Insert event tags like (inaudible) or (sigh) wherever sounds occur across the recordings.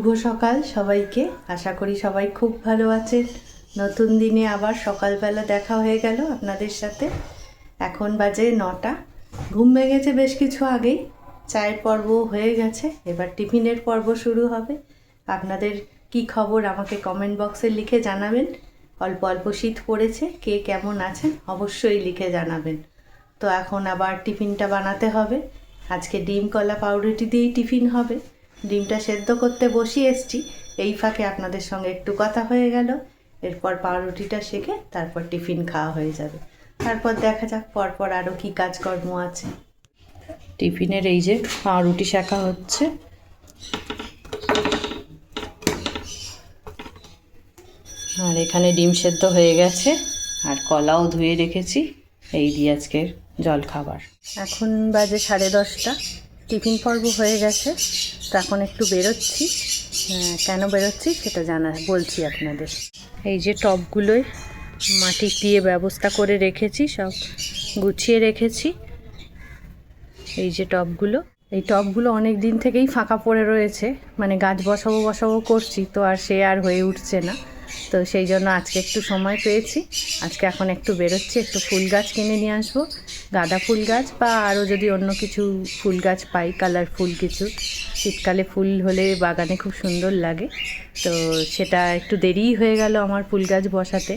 শুভ সকাল সবাইকে। আশা করি সবাই খুব ভালো আছেন। নতুন দিনে আবার সকালবেলা দেখা হয়ে গেল আপনাদের সাথে। এখন বাজে নটা। ঘুম ভেঙেছে বেশ কিছু আগেই। চায়ের পর্ব হয়ে গেছে। এবার টিফিনের পর্ব শুরু হবে। আপনাদের কি খবর আমাকে কমেন্ট বক্সে লিখে জানাবেন। অল্প অল্প শীত পড়েছে, কে কেমন আছেন অবশ্যই লিখে জানাবেন। তো এখন আবার টিফিনটা বানাতে হবে। আজকে ডিম, কলা, পাউরুটি দিয়েই টিফিন হবে। ডিমটা সেদ্ধ করতে বসিয়ে এসছি। এই ফাঁকে আপনাদের সঙ্গে একটু কথা হয়ে গেল। এরপর পাউরুটিটা শেখে তারপর টিফিন খাওয়া হয়ে যাবে। তারপর দেখা যাক পরপর আরও কী কাজকর্ম আছে। টিফিনের এই যে পাউরুটি শেখা হচ্ছে। আর এখানে ডিম সেদ্ধ হয়ে গেছে। আর কলাও ধুয়ে রেখেছি। এই দিয়ে আজকের জল খাবার এখন বাজে সাড়ে দশটা। টিফিন পর্ব হয়ে গেছে, তো এখন একটু বেরোচ্ছি। কেন বেরোচ্ছি সেটা জানা, বলছি আপনাদের। এই যে টবগুলোয় মাটি দিয়ে ব্যবস্থা করে রেখেছি, সব গুছিয়ে রেখেছি। এই যে টবগুলো এই টবগুলো অনেক দিন থেকেই ফাঁকা পড়ে রয়েছে মানে গাছ বসাবো বসাবো করছি, তো আর সে আর হয়ে উঠছে না। তো সেই জন্য আজকে একটু সময় পেয়েছি। আজকে এখন একটু বেরোচ্ছি, একটু ফুল গাছ কিনে নিয়ে আসব। গাঁদা ফুল গাছ বা আরও যদি অন্য কিছু ফুল গাছ পাই কালারফুল কিছু। শীতকালে ফুল হলে বাগানে খুব সুন্দর লাগে। তো সেটা একটু দেরিই হয়ে গেল আমার ফুল গাছ বসাতে।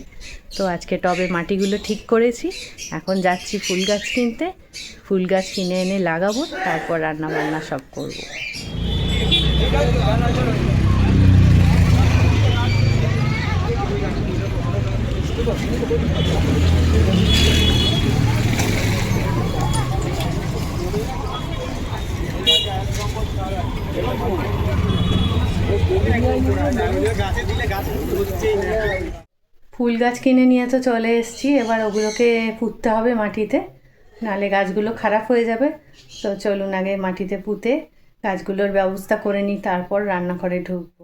তো আজকে টবে মাটিগুলো ঠিক করেছি। এখন যাচ্ছি ফুল গাছ কিনতে। ফুল গাছ কিনে এনে লাগাবো, তারপর রান্না বান্না সব করব। ফুল গাছ কিনে নিয়ে তো চলে এসেছি, এবার ওগুলোকে পুঁততে হবে মাটিতে, নালে গাছগুলো খারাপ হয়ে যাবে। তো চলুন আগে মাটিতে পুঁতে গাছগুলোর ব্যবস্থা করে নিই, তারপর রান্নাঘরে ঢুকবো।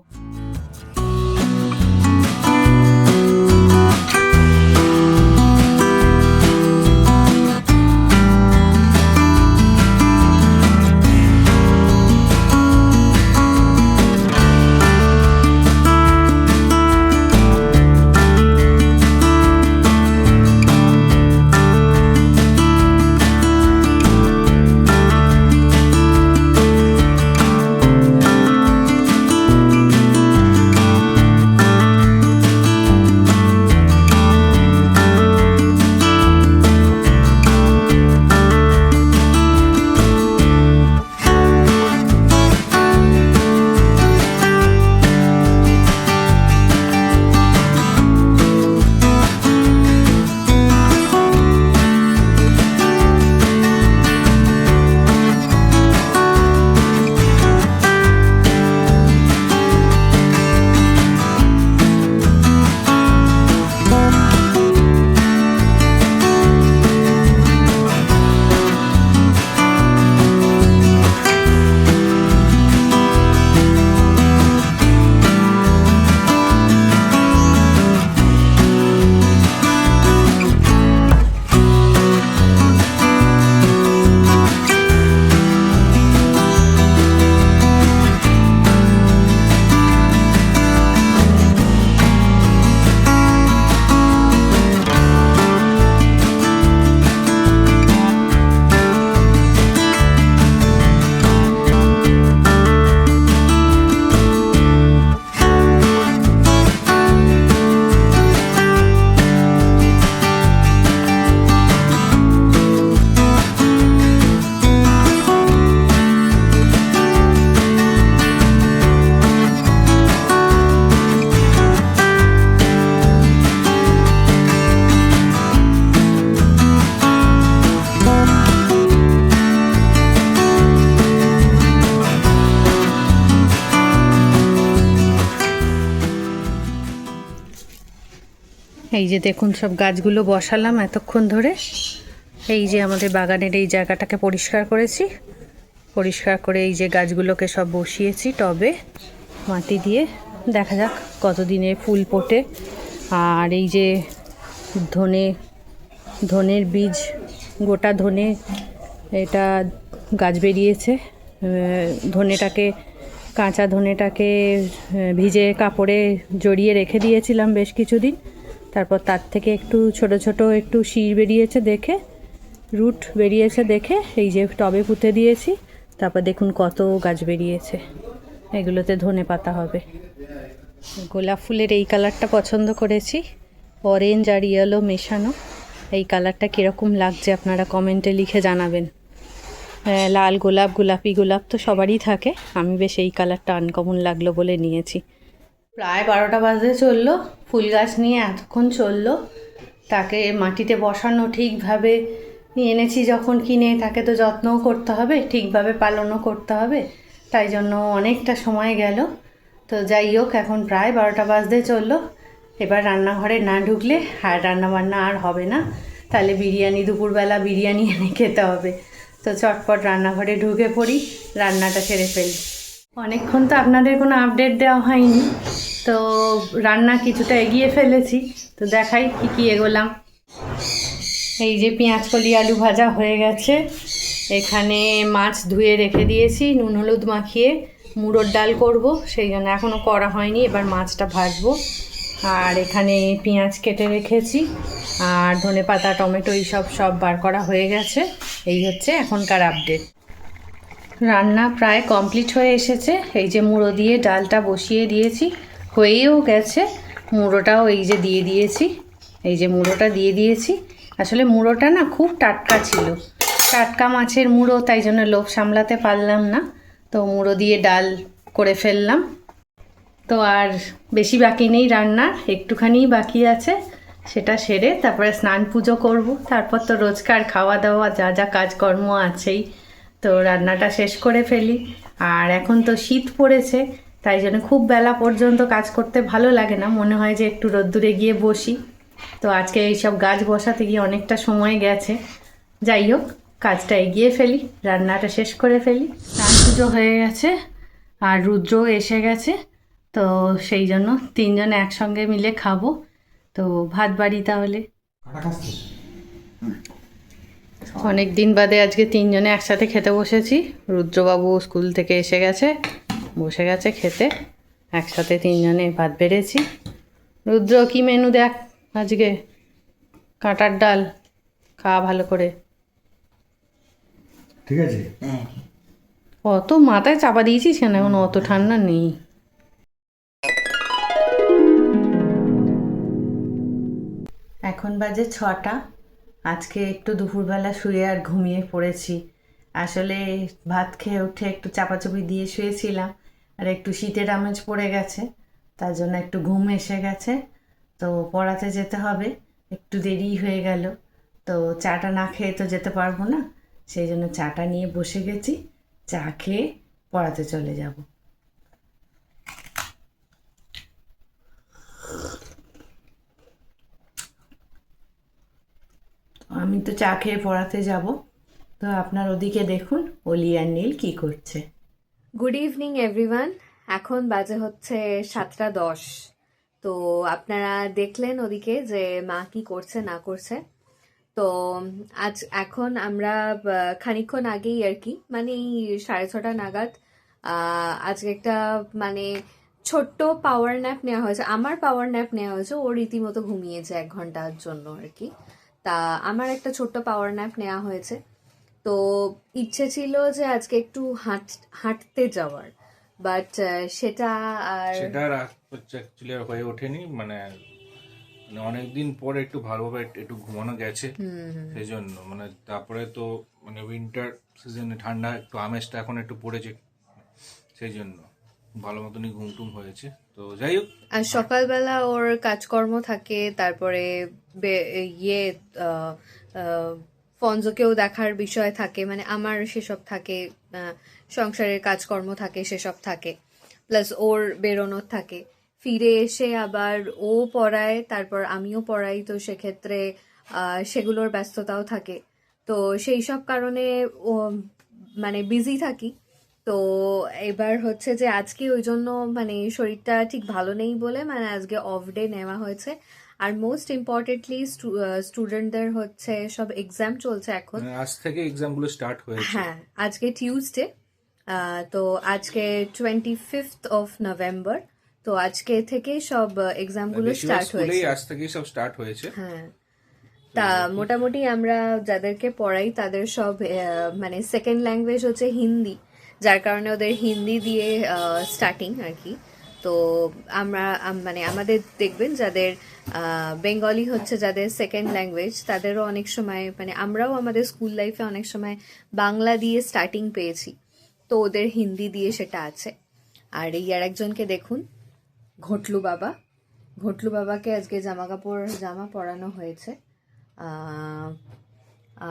যে দেখুন সব গাছগুলো বসালাম এতক্ষণ ধরে। এই যে আমাদের বাগানের এই জায়গাটাকে পরিষ্কার করেছি। পরিষ্কার করে এই যে গাছগুলোকে সব বসিয়েছি টবে মাটি দিয়ে। দেখা যাক কতদিনে ফুল ফোটে। আর এই যে ধনে, ধনের বীজ, গোটা ধনে এটা গাছ বেরিয়েছে। ধনেটাকে, কাঁচা ধনেটাকে ভিজে কাপড়ে জড়িয়ে রেখে দিয়েছিলাম বেশ কিছুদিন। তারপর তার থেকে একটু ছোট ছোট একটু শির বেরিয়েছে দেখে রুট বেরিয়েছে দেখে এই যে টবে পুঁতে দিয়েছি তারপর দেখুন কত গাছ বেরিয়েছে এগুলোতে ধনে পাতা হবে। গোলাপ ফুলের এই কালারটা পছন্দ করেছি অরেঞ্জ আর ইয়েলো মেশানো এই কালারটা কীরকম লাগছে আপনারা কমেন্টে লিখে জানাবেন। হ্যাঁ, লাল গোলাপ গোলাপি গোলাপ তো সবারই থাকে আমি বেশ এই কালারটা আনকমন লাগল বলে নিয়েছি। প্রায় বারোটা বাজে চলল, ফুল গাছ নিয়ে এতক্ষণ চলল। তাকে মাটিতে বসানো ঠিকভাবে এনেছি যখন কিনে, তাকে তো যত্নও করতে হবে, ঠিকভাবে পালনও করতে হবে, তাই জন্য অনেকটা সময় গেল। তো যাই হোক, এখন প্রায় বারোটা বাজতে চলল। এবার রান্নাঘরে না ঢুকলে আর রান্নাবান্না আর হবে না। তাহলে বিরিয়ানি, দুপুরবেলা বিরিয়ানি এনে খেতে হবে। তো চটপট রান্নাঘরে ঢুকে পড়ি, রান্নাটা সেরে ফেলি। অনেকক্ষণ তো আপনাদের কোনো আপডেট দেওয়া হয়নি। তো রান্না কিছুটা এগিয়ে ফেলেছি, তো দেখাই কী কী এগোলাম। এই যে পেঁয়াজ কলি আলু ভাজা হয়ে গেছে, এখানে মাছ ধুয়ে রেখে দিয়েছি, নুন হলুদ মাখিয়ে মুড়োর ডাল করব, সেই জন্য এখনও করা হয়নি, এবার মাছটা ভাজবো। আর এখানে পেঁয়াজ কেটে রেখেছি, আর ধনে পাতা, টমেটো এইসব সব বার করা হয়ে গেছে, এই হচ্ছে এখনকার আপডেট রান্না প্রায় কমপ্লিট হয়ে এসেছে, এই যে মুড়ো দিয়ে ডালটা বসিয়ে দিয়েছি হয়েও গেছে। মুড়োটাও এই যে দিয়ে দিয়েছি। এই যে মুড়োটা দিয়ে দিয়েছি। আসলে মুড়োটা না খুব টাটকা ছিল। টাটকা মাছের মুড়ো, তাই জন্য লোভ সামলাতে পারলাম না। তো মুড়ো দিয়ে ডাল করে ফেললাম। তো আর বেশি বাকি নেই রান্নার একটুখানি বাকি আছে। সেটা সেরে তারপরে স্নান পুজো করব। তারপর তো রোজকার খাওয়া দাওয়া, যা যা কাজকর্ম আছেই। তো রান্নাটা শেষ করে ফেলি। আর এখন তো শীত পড়েছে। তাই জন্য খুব বেলা পর্যন্ত কাজ করতে ভালো লাগে না। মনে হয় যে একটু রোদ্দুরে গিয়ে বসি। তো আজকে এইসব গাছ বসাতে গিয়ে অনেকটা সময় গেছে। যাই হোক কাজটা এগিয়ে ফেলি রান্নাটা শেষ করে ফেলি। স্নান পুজো হয়ে গেছে আর রুদ্রও এসে গেছে। তো সেই জন্য তিনজন একসঙ্গে মিলে খাব। তো ভাত বাড়ি তাহলে। অনেক দিন বাদে আজকে তিনজনে একসাথে খেতে বসেছি। রুদ্রবাবু স্কুল থেকে এসে গেছে। বসে গেছে খেতে। একসাথে তিনজনে ভাত বেড়েছি। রুদ্র কি মেনু দেখ? আজকে কাঁটার ডাল। খাওয়া ভালো করে। ঠিক আছে? অত মাথায় চাপা দিয়েছিস কেন? এখন অত ঠান্ডা নেই। এখন বাজে ছটা। আজকে একটু দুপুরবেলা শুয়ে আর ঘুমিয়ে পড়েছি। আসলে ভাত খেয়ে উঠে একটু চাপাচাপি দিয়ে শুয়েছিলাম, আর একটু শীতের আমেজ পড়ে গেছে, তার জন্য একটু ঘুম এসে গেছে। তো পড়াতে যেতে হবে, একটু দেরি হয়ে গেল। তো চাটা না খেয়ে তো যেতে পারব না, সেই জন্য চাটা নিয়ে বসে গেছি, চা খেয়ে পড়াতে চলে যাব। আমি তো চা খেয়ে পড়াতে যাব। তো আপনার ওদিকে দেখুন অলি আর নীল কী করছে। গুড ইভিনিং এভরিওয়ান এখন বাজে হচ্ছে সাতটা দশ। তো আপনারা দেখলেন ওদিকে যে মা কি করছে না করছে। তো আজ এখন আমরা আহ, খানিকক্ষণ আগেই আর কি মানে এই সাড়ে ছটা নাগাদ আজকে একটা মানে ছোট্ট পাওয়ার ন্যাপ নেওয়া হয়েছে। আমার পাওয়ার ন্যাপ নেওয়া হয়েছে ও রীতিমতো ঘুমিয়েছে এক ঘণ্টার জন্য আর কি। তা আমার একটা ছোট্ট পাওয়ার ন্যাপ নেওয়া হয়েছে। তো ইচ্ছে ছিল যে আজকে একটু হাঁট হাঁটতে যাওয়ার বাট সেটা আর সেটা আর হচ্ছে অ্যাকচুয়ালি হয়ে ওঠেনি মানে মানে অনেকদিন পরে একটু ভালোভাবে একটু- ঘুমানো গেছে সেই জন্য মানে তারপরে তো মানে উইন্টার সিজনে ঠান্ডা একটু আমেজটা এখন একটু পড়েছে সেই জন্য ভালো মতনই ঘুম টুম হয়েছে তো যাই হোক। আর সকালবেলা ওর কাজকর্ম থাকে তারপরে ইয়ে আহ, দেখার বিষয় থাকে মানে আমার সেসব থাকে সংসারের কাজকর্ম থাকে সেসব থাকে প্লাস ওর বেরোনোর থাকে। ফিরে এসে আবার ও পড়ায় তারপর আমিও পড়াই তো সেক্ষেত্রে সেগুলোর ব্যস্ততাও থাকে। তো সেই সব কারণে ও মানে বিজি থাকি। তো এবার হচ্ছে যে আজকে ওই জন্য মানে শরীরটা ঠিক ভালো নেই বলে মানে আজকে অফ ডে নেওয়া হয়েছে। আর মোস্ট ইম্পর্টেন্টলি স্টুডেন্টদের হচ্ছে সব এক্সাম চলছে এখন। মানে আজ থেকে এক্সামগুলো স্টার্ট হয়েছে। হ্যাঁ আজকে টিউসডে তো আজকে টোয়েন্টি ফিফথ অফ নভেম্বর তো আজকে থেকে সব এক্সামগুলো বেশিরভাগ স্টার্ট হয়েছে। আজ থেকেই সব স্টার্ট হয়েছে। হ্যাঁ তা মোটামুটি আমরা যাদেরকে পড়াই তাদের সব মানে সেকেন্ড ল্যাঙ্গুয়েজ হচ্ছে হিন্দি যার কারণে ওদের হিন্দি দিয়ে স্টার্টিং আর কি। তো আমরা মানে আমাদের দেখবেন যাদের বেঙ্গলি হচ্ছে যাদের সেকেন্ড ল্যাঙ্গুয়েজ তাদেরও অনেক সময় মানে আমরাও আমাদের স্কুল লাইফে অনেক সময় বাংলা দিয়ে স্টার্টিং পেয়েছি। তো ওদের হিন্দি দিয়ে সেটা আছে। আর এই আর একজনকে দেখুন, ঘটলু বাবা। ঘটলু বাবাকে আজকে জামা কাপড় জামা পরানো হয়েছে।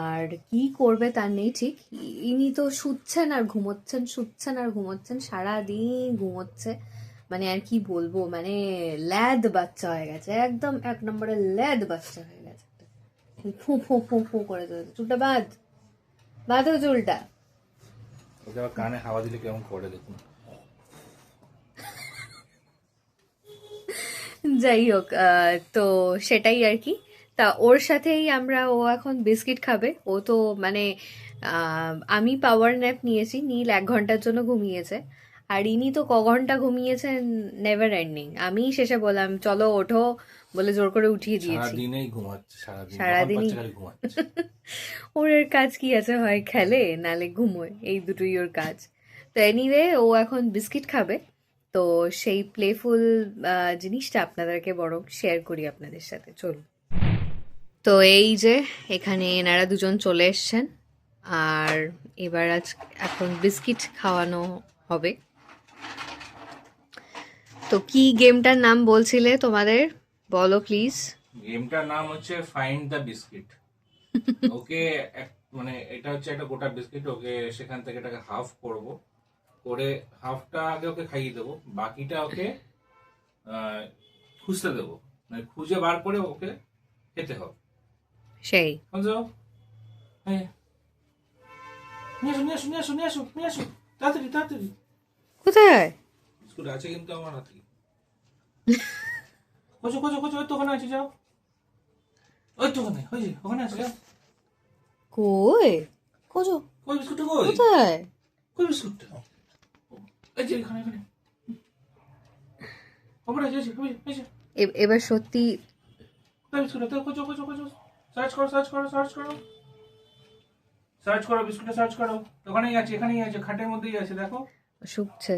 আর কি করবে তার নেই ঠিক। ইনি তো শুচ্ছেন আর ঘুমোচ্ছেন, শুচ্ছেন আর ঘুমোচ্ছেন, সারাদিন ঘুমোচ্ছে। মানে আর কি বলব মানে ল্যাদ বাচ্চা হয়ে গেছে একদম এক নম্বরে ল্যাদ বাচ্চা হয়ে গেছে। ফু ফু ফু ফু করে চলেছে। চুলটা বাঁধ বাঁধো চুলটা। ওকে আবার কানে হাওয়া দিলে কেমন করে দেখুন। যাই হোক আহ, তো সেটাই আর কি। তা ওর সাথেই আমরা ও এখন বিস্কিট খাবে। ও তো মানে আহ, আমি পাওয়ার ন্যাপ নিয়েছি নীল এক ঘণ্টার জন্য ঘুমিয়েছে। আর ইনি তো ক ঘণ্টা ঘুমিয়েছেন নেভার এন্ডিং আমি শেষে বললাম চলো ওঠো বলে জোর করে উঠিয়ে দিয়েছি। সারাদিন সারাদিনই। (laughs) ওর এর কাজ কি আছে? হয় খেলে নালে ঘুমোয় এই দুটোই ওর কাজ। তো এনিওয়ে ও এখন বিস্কিট খাবে। তো সেই প্লেফুল জিনিসটা আপনাদেরকে বরং শেয়ার করি আপনাদের সাথে। চলুন। তো এই যে এখানে এনারা দুজন চলে এসছেন। আর এবার আজ এখন বিস্কিট খাওয়ানো হবে। তো কি গেমটার নাম বলছিলে তোমাদের? বলো প্লিজ গেমটার নাম হচ্ছে ফাইন্ড দ্য বিস্কিট ওকে মানে এটা হচ্ছে একটা গোটা বিস্কিট ওকে সেখান থেকে এটাকে হাফ করব। করে হাফটা আগে ওকে খাইয়ে দেবো বাকিটা ওকে খুঁজতে দেবো। মানে খুঁজে বার করে ওকে খেতে হবে। সেই। বুঝছ? হ্যাঁ। নিয়ে আসো নিয়ে আসো নিয়ে আসো নিয়ে আসো নিয়ে আসো। তাড়াতাড়ি তাড়াতাড়ি। কোথায়? বিস্কুট আছে কিন্তু আমার হাতে। খোঁজো খোঁজো খোঁজো তো ওখানে আছে যাও। ওই তো ওখানে ওই ওখানে আছে যাও। কই? খোঁজো। কই বিস্কুটটা কই? কোথায়? কই বিস্কুটটা। এই যে এখানে এখানে। ওপরে আছে এই যে। এবার সত্যি কোথায় বিস্কুটটা তো খোঁজো খোঁজো খোঁজো। সার্চ করো সার্চ করো সার্চ করো। সার্চ করো বিস্কুটটা সার্চ করো। ওখানেই আছে এখানেই আছে খাটের মধ্যেই আছে দেখো। শুকছে।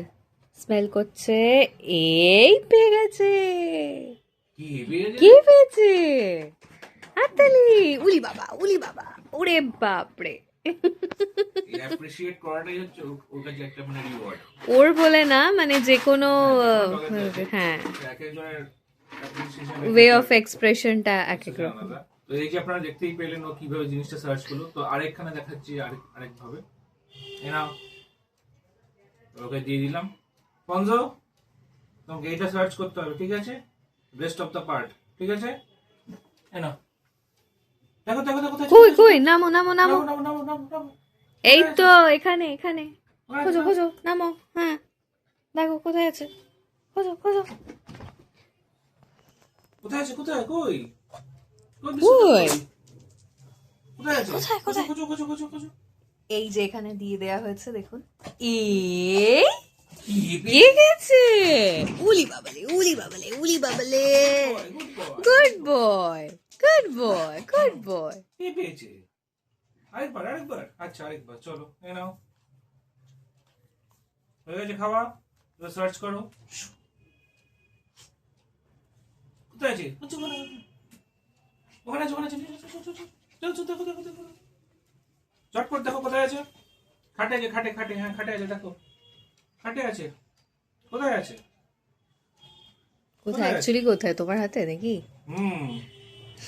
স্মেল করছে এই পেয়ে গেছে কি পেয়েছে হাততালি উলি বাবা উলি বাবা ওরে বাপরে। ওর- মানে ওর বলে না মানে যে কোনো হ্যাঁ ওয়ে অফ এক্সপ্রেশনটা এক এক রকম। তো এই যে আপনারা দেখতেই পেলেন ও কীভাবে জিনিসটা সার্চ করল। তো আরেকখানে দেখাচ্ছি আরেক আরেক ভাবে এ নাও। ওকে দিয়ে দিলাম। পঞ্জ তোমাকে এইটা সার্চ করতে হবে ঠিক আছে? রেস্ট অফ দ্য পার্ট ঠিক আছে? এ নাও। দেখো দেখো দেখো কই কই? নামো নামো নামো। নামো, নামো, নামো। এই তো এখানে এখানে। ওখানে খোঁজো খোঁজো নামো হ্যাঁ। দেখো কোথায় আছে? খোঁজো খোঁজো। কোথায় আছে কোথায়? কই? কই? কোথায় আছে? কোথায়, কোথায়? খোঁজো খোঁজো খোঁজো খোঁজো। এই যে এখানে দিয়ে দেয়া হয়েছে দেখুন। এই কি পেয়ে গেছে। উলি বাবালে উলি বাবালে উলি বাবালে। Good boy good boy good boy কে পেয়েছে? আরেকবার আরেকবার। আচ্ছা আরেকবার চলো এ নাও। হয়ে গেছে খাওয়া এবার সার্চ করো। কোথায় আছে? আচ্ছা, ওখানে, ওখানে আছে ওখানে আছে দেখো দেখো দেখো। চটপট দেখো কোথায় আছে? খাটে আছে খাটে খাটে হ্যাঁ খাটে আছে দেখো। খাটে আছে। কোথায় আছে? কোথায়? অ্যাকচুয়ালি কোথায়? তোমার হাতে নাকি? হুম।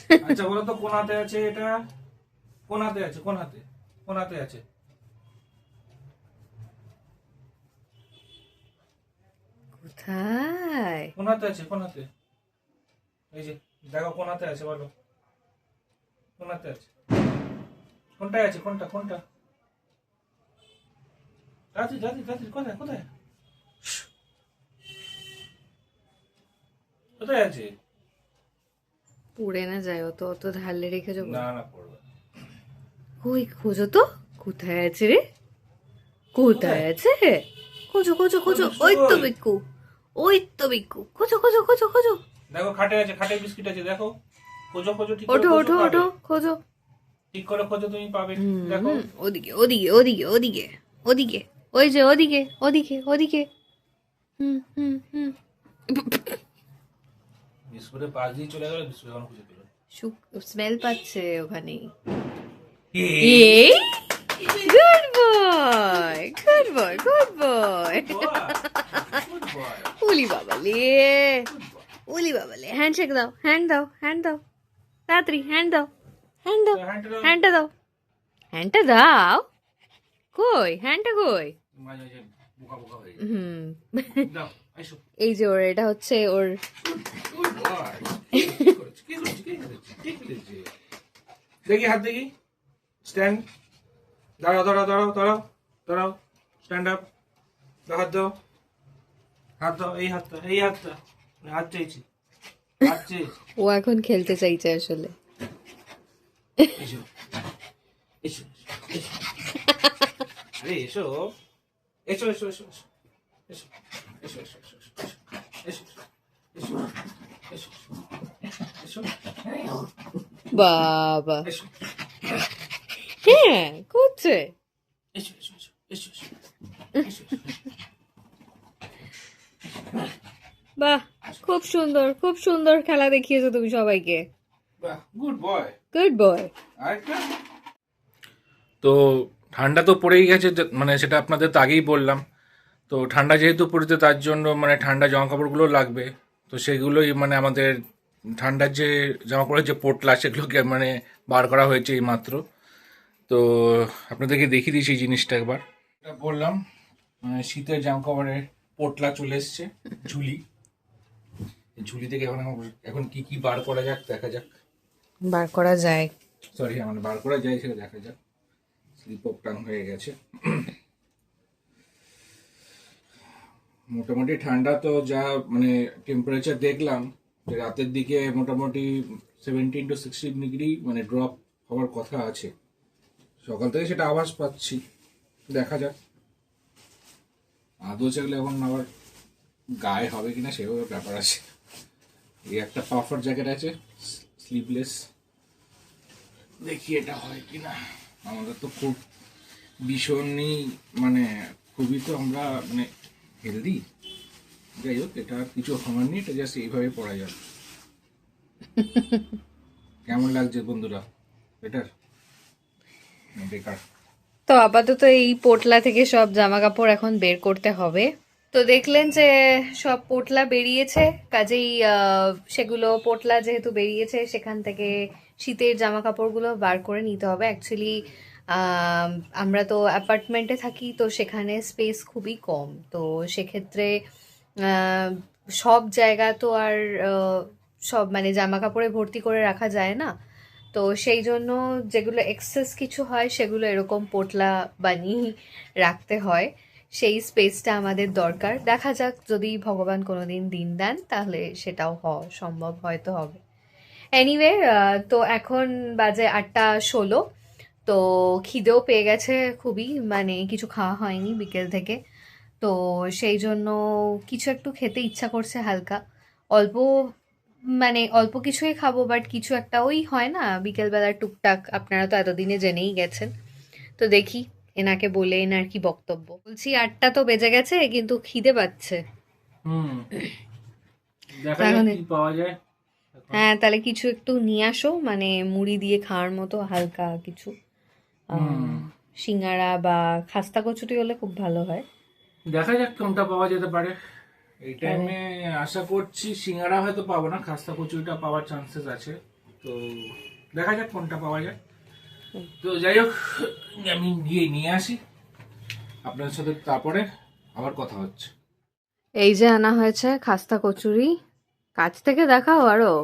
(laughs) আচ্ছা বলো তো কোন হাতে আছে এটা? কোন হাতে আছে? কোন হাতে? কোন হাতে আছে? কোথায়? কোন হাতে আছে? কোন হাতে? এই যে দেখো কোন হাতে আছে বলো। কোন হাতে আছে? কোনটায় আছে? কোনটা? কোনটা? তাড়াতাড়ি তাড়াতাড়ি তাড়াতাড়ি কোথায়? কোথায়? কোথায় আছে? পড়ে না যায় অত অত ঢালে রেখে যাব। না না পড়বে কই খোঁজো তো। কোথায় আছে রে? কোথায় আছে? খোঁজো খোঁজো খোঁজো। ওই তো বিক্কু ওই তো বিক্কু। খোঁজো খোঁজো খোঁজো খোঁজো। দেখো খাটে আছে খাটে বিস্কিট আছে দেখো। খোঁজো খোঁজো ঠিক ওঠো ওঠো ওঠো খোঁজো। ঠিক করে খোঁজো তুমি পাবে। হুম, দেখো। ওদিকে ওদিকে ওদিকে ওদিকে ওদিকে ওই যে ওদিকে ওদিকে ওদিকে। হুম হুম হুম। বিস্কুটের পাশ দিয়ে চলে গেল বিস্কুট এখন খুঁজে পেল। স্মেল পাচ্ছে ওখানে এই এই? Good boy good boy good boy Good boy. উলি বাবালে উলি বাবালে হ্যান্ডশেক দাও হ্যান্ড দাও হ্যান্ড দাও। তাড়াতাড়ি হ্যান্ড দাও। হ্যান্ড দাও হ্যান্ডটা দাও। হ্যান্ডটা দাও। কই? হ্যান্ডটা কই। হুম। দাও, এই যে ওর এটা হচ্ছে ওর? দেখি হাত দেখি। স্ট্যান্ড দাঁড়াও দাঁড়াও দাঁড়াও দাঁড়াও দাঁড়াও। স্ট্যান্ড আপ হাত দাও। হাত দাও এই হাতটা এই হাতটা। হাত চাইছি। ও এখন খেলতে চাইছে আসলে। এসো এসো এসো আরে এসো এসো এসো এসো এসো এসো এসো এসো এসো এসো এসো এসো এসো এসো বাবা এসো হ্যাঁ করছে এসো এসো এসো এসো এসো এসো বাহ খুব সুন্দর খুব সুন্দর খেলা দেখিয়েছো তুমি সবাইকে বাহ গুড বয় গুড বয় তো ঠান্ডা তো পড়েই গেছে মানে সেটা আপনাদের তো আগেই বললাম। তো ঠান্ডা যেহেতু পড়েছে তার জন্য মানে ঠান্ডা জামা কাপড়গুলো লাগবে। তো সেগুলোই মানে আমাদের ঠান্ডার যে জামা কাপড়ের যে পোটলা সেগুলোকে মানে বার করা হয়েছে এই মাত্র তো আপনাদেরকে দেখিয়ে দিয়েছি এই জিনিসটা একবার। এটা বললাম মানে শীতের জামা কাপড়ের পোটলা চলে এসছে ঝুলি। ঝুলি থেকে এখন এখন কি কি বার করা যাক দেখা যাক। বার করা যায়। সরি মানে বার করা যায় সেটা দেখা যাক। স্লিপ অফ টাং হয়ে গেছে। মোটামুটি ঠান্ডা তো যা মানে টেম্পারেচার দেখলাম রাতের দিকে মোটামুটি সেভেন্টিন টু সিক্সটিন ডিগ্রি মানে ড্রপ হওয়ার কথা আছে। সকাল থেকে সেটা আওয়াজ পাচ্ছি, দেখা যাক। আদৌ সেগুলো এখন আবার গায়ে হবে কিনা সেভাবে ব্যাপার আছে। এই একটা পাফার জ্যাকেট আছে স্লিভলেস দেখি এটা হয় কিনা। আমাদের তো খুব ভীষণই মানে খুবই তো আমরা মানে হেলদি যাই হোক, এটা কিছু হওয়ার নেই, এটা জাস্ট এইভাবে পড়া যাবে। কেমন লাগছে বন্ধুরা? বেটার বেকার। তো আপাতত এই পোটলা থেকে সব জামা কাপড় এখন বের করতে হবে। তো দেখলেন যে সব পোটলা বেরিয়েছে, কাজেই সেগুলো পোটলা যেহেতু বেরিয়েছে, সেখান থেকে শীতের জামা কাপড়গুলো বার করে নিতে হবে। অ্যাকচুয়ালি আমরা তো অ্যাপার্টমেন্টে থাকি, তো সেখানে স্পেস খুবই কম। তো সেক্ষেত্রে সব জায়গা তো আর সব মানে জামা কাপড়ে ভর্তি করে রাখা যায় না। তো সেই জন্য যেগুলো এক্সেস কিছু হয়, সেগুলো এরকম পোটলা বানিয়ে রাখতে হয়। সেই স্পেসটা আমাদের দরকার। দেখা যাক যদি ভগবান কোনোদিন দিন দিন দেন তাহলে সেটাও হওয়া সম্ভব হয়তো হবে। এনিওয়ে তো এখন বাজে আটটা ষোলো। তো খিদেও পেয়ে গেছে খুবই মানে কিছু খাওয়া হয়নি বিকেল থেকে। তো সেই জন্য কিছু একটু খেতে ইচ্ছা করছে হালকা। অল্প মানে অল্প কিছুই খাব বাট কিছু একটা ওই হয় না, বিকেলবেলার টুকটাক, আপনারা তো এতদিনে জেনেই গেছেন। তো দেখি এনাকে বলে এনার কি বক্তব্য। বলছি আটটা তো বেজে গেছে কিন্তু খিদে পাচ্ছে। হ্যাঁ তাহলে কিছু একটু নিয়ে আসো মানে মুড়ি দিয়ে খাওয়ার মতো হালকা কিছু। সিঙ্গারা বা খাস্তা কচুরি হলে খুব ভালো হয়। দেখা যাক কোনটা পাওয়া যেতে পারে। এই টাইমে আশা করছি সিঙ্গারা হয়তো পাবো না খাস্তা কচুরিটা পাওয়ার চান্সেস আছে। তো দেখা যাক কোনটা পাওয়া যায়। তো যাই হোক আমি গিয়ে নিয়ে আসি। আপনার সাথে তারপরে আবার কথা হচ্ছে। এই যে আনা হয়েছে খাস্তা কচুরি কাছ থেকে দেখাও আরও।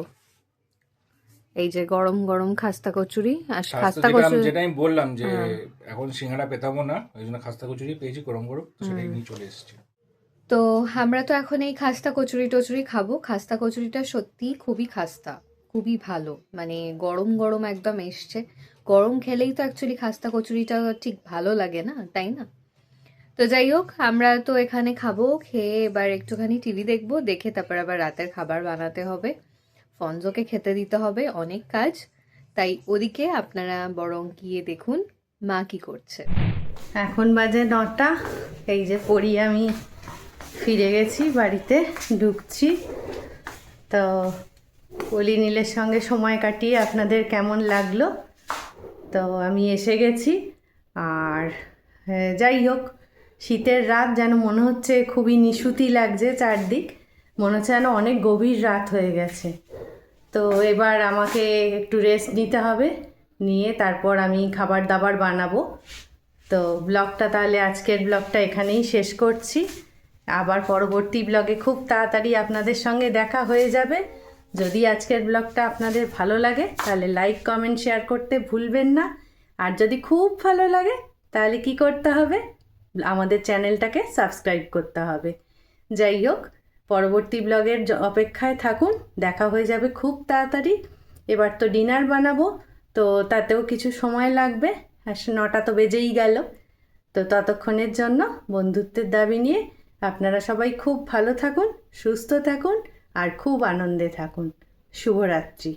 এই যে গরম গরম খাস্তা কচুরি আর খাস্তা কচুরি যেটা আমি বললাম যে হ্যাঁ। এখন সিঙ্গারা পেতামও না ওই জন্য খাস্তা কচুরি পেয়েছি গরম গরম তো সেটাই নিয়ে চলে এসেছি। তো আমরা তো এখন এই খাস্তা কচুরি টচুরি খাব। খাস্তা কচুরিটা সত্যি খুবই খাস্তা খুবই ভালো মানে গরম গরম একদম এসছে। গরম খেলেই তো অ্যাকচুয়ালি খাস্তা কচুরিটা ঠিক ভালো লাগে না, তাই না? তো যাই হোক, আমরা তো এখানে খাব, খেয়ে এবার একটুখানি টিভি দেখব, দেখে তারপর আবার রাতের খাবার বানাতে হবে। ফঞ্জোকে খেতে দিতে হবে অনেক কাজ, তাই ওদিকে আপনারা বরং গিয়ে দেখুন মা কি করছে। এখন বাজে নটা, এই যে পড়ি আমি। ফিরে গেছি, বাড়িতে ঢুকছি। তো কলি নীলের সঙ্গে সময় কাটিয়ে আপনাদের কেমন লাগল? তো আমি এসে গেছি। আর যাই হোক, শীতের রাত যেন মনে হচ্ছে খুবই নিশুতি লাগছে চারদিক। মনে হচ্ছে যেন অনেক গভীর রাত হয়ে গেছে। তো এবার আমাকে একটু রেস্ট নিতে হবে। নিয়ে তারপর আমি খাবার দাবার বানাবো। তো ব্লগটা তাহলে আজকের ব্লগটা এখানেই শেষ করছি। আবার পরবর্তী ব্লগে খুব তাড়াতাড়ি আপনাদের সঙ্গে দেখা হয়ে যাবে। যদি আজকের ব্লগটা আপনাদের ভালো লাগে, তাহলে লাইক কমেন্ট শেয়ার করতে ভুলবেন না। আর যদি খুব ভালো লাগে, তাহলে কি করতে হবে? আমাদের চ্যানেলটাকে সাবস্ক্রাইব করতে হবে। যাই হোক, পরবর্তী ব্লগের অপেক্ষায় থাকুন। দেখা হয়ে যাবে খুব তাড়াতাড়ি। এবার তো ডিনার বানাবো, তো তাতেও কিছু সময় লাগবে। নটা তো বেজেই গেল। তো ততক্ষণের জন্য বন্ধুত্বের দাবি নিয়ে আপনারা সবাই খুব ভালো থাকুন, সুস্থ থাকুন। আর খুব আনন্দে থাকুন। শুভরাত্রি।